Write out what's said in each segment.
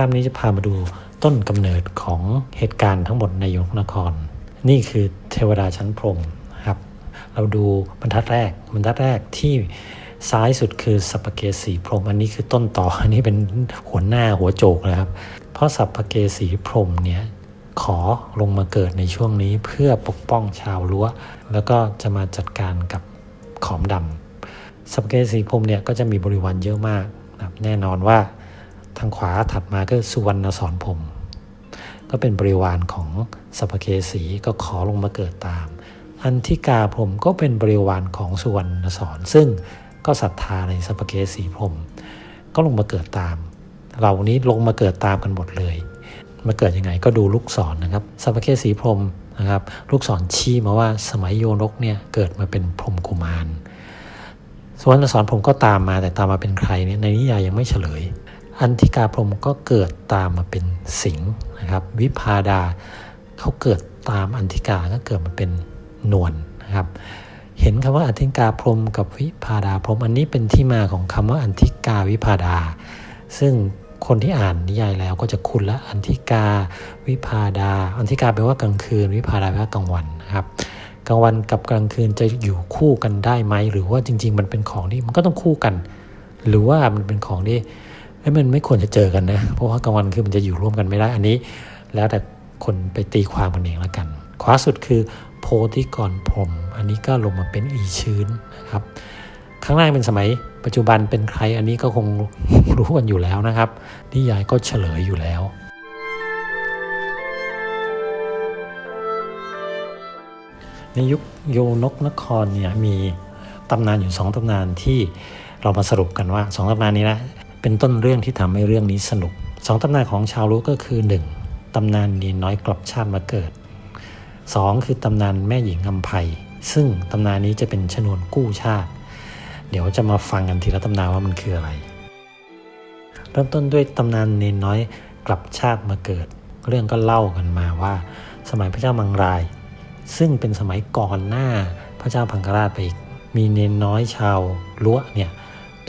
าพนี้จะพามาดูต้นกำเนิดของเหตุการณ์ทั้งหมดในยกนคร นี่คือเทวดาชั้นพรมครับ เราดูบรรทัดแรกบรรทัดแรกที่ซ้ายสุดคือสัพเกสีพรม อันนี้คือต้นต่อ อันนี้เป็นหัวหน้าหัวโจกนะครับ เพราะสัพเกสีพรมเนี่ยขอลงมาเกิดในช่วงนี้เพื่อปกป้องชาวรั้ว แล้วก็จะมาจัดการกับขอมดำสัพเกสีพรมเนี่ยก็จะมีบริวารเยอะมากนะครับแน่นอนว่า ทางขวาถัดมาก็สุวรรณสอนพรมก็เป็นบริวารของสัพพเกสีก็ขอลงมาเกิดตาม อันทิกาพรมก็เป็นบริวารของสุวรรณสอนซึ่งก็ศรัทธาในสัพพเกสีพรมก็ลงมาเกิดตาม เหล่านี้ลงมาเกิดตามกันหมดเลย มาเกิดยังไงก็ดูลูกศรนนะครับสัพพเกสีพรมนะครับลูกศรชี้มาว่าสมัยโยนกเนี่ยเกิดมาเป็นพรมกุมารส่วนสอนผมก็ตามมาแต่ตามมาเป็นใครเนี่ยในนิยายยังไม่เฉลย อันธิกาพรมก็เกิดตามมาเป็นสิงห์นะครับ วิพาดาเขาเกิดตามอันธิกาก็เกิดมาเป็นนวลนะครับ เห็นคำว่าอันธิกาพรมกับวิพาดาพรมอันนี้เป็นที่มาของคำว่าอันธิกาวิพาดา ซึ่งคนที่อ่านนิยายแล้วก็จะคุ้นละอันธิกาวิพาดา อันธิกาแปลว่ากลางคืน วิพาดาแปลว่ากลางวันนะครับกลางวันกับกลางคืนจะอยู่คู่กันได้ไหมหรือว่าจริง ๆ มันเป็นของที่มันก็ต้องคู่กัน หรือว่ามันเป็นของที่ เอ้มันไม่ควรจะเจอกันนะ เพราะว่ากลางวันคือมันจะอยู่ร่วมกันไม่ได้ อันนี้ แล้วแต่คนไปตีความกันเองแล้วกัน ขวาสุดคือโพธิกรพรม อันนี้ก็ลงมาเป็นอีชื้นนะครับ ข้างล่างเป็นสมัยปัจจุบันเป็นใครอันนี้ก็คงรู้กันอยู่แล้วนะครับ นิยายก็เฉลยอยู่แล้วในยุคโยนกนครเนี่ยมีตำนานอยู่สองตำนานที่เรามาสรุปกันว่าสองตำนานนี้นะ เป็นต้นเรื่องที่ทำให้เรื่องนี้สนุกสองตำนานของชาวรู้ก็คือหนึ่งตำนานเนียนน้อยกลับชาติมาเกิดสองคือตำนานแม่หญิงอัมภัยซึ่งตำนานนี้จะเป็นชนวนกู้ชาติ เดี๋ยวจะมาฟังกันทีละตำนานว่ามันคืออะไร เริ่มต้นด้วยตำนานเนนน้อยกลับชาติมาเกิด เรื่องก็เล่ากันมาว่า สมัยพระเจ้ามังราย ซึ่งเป็นสมัยก่อนหน้าพระเจ้าพังกราชไปอีกมีเนนน้อยชาวล้วเนี่ย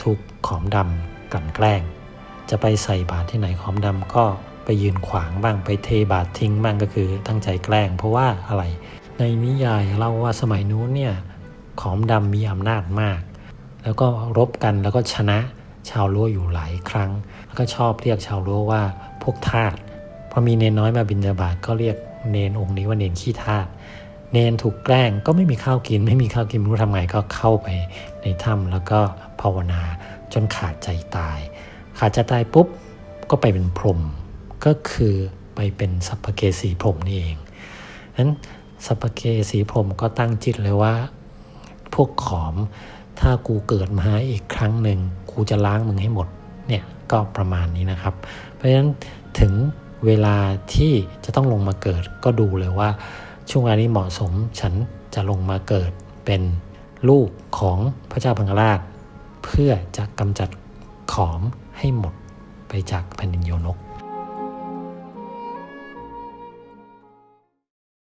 ถูกขอมดำ กันแกล้ง จะไปใส่บาตรที่ไหนขอมดำก็ไปยืนขวางบ้างไปเทบาตรทิ้งบ้างก็คือตั้งใจแกล้ง เพราะว่าอะไร ในนิยายเล่าว่าสมัยนู้นเนี่ยขอมดำมีอำนาจมาก แล้วก็รบกันแล้วก็ชนะชาวล้วอยู่หลายครั้ง แล้วก็ชอบเรียกชาวล้วว่าพวกทาสพอมีเนนน้อยมาบินาบาตก็เรียกเนนองค์นี้ว่าเนนขี้ทาสเนนถูกแกล้งก็ไม่มีข้าวกิน ไม่มีข้าวกินไม่รู้ทำไงก็เข้าไปในถ้ำแล้วก็ภาวนา จนขาดใจตาย ขาดใจตายปุ๊บก็ไปเป็นพรหมก็คือไปเป็นสัพพเกสีพรหมนี่เองนั้นสัพพเกสีพรหมก็ตั้งจิตเลยว่า พวกขอมถ้ากูเกิดมาอีกครั้งหนึ่งกูจะล้างมึงให้หมดเนี่ยก็ประมาณนี้นะครับ เพราะฉะนั้นถึงเวลาที่จะต้องลงมาเกิดก็ดูเลยว่า ช่วงเวลานี้เหมาะสมฉันจะลงมาเกิดเป็นลูกของพระเจ้าพังกราช เพื่อจะกำจัดขอมให้หมดไปจากแผ่นดินโยนก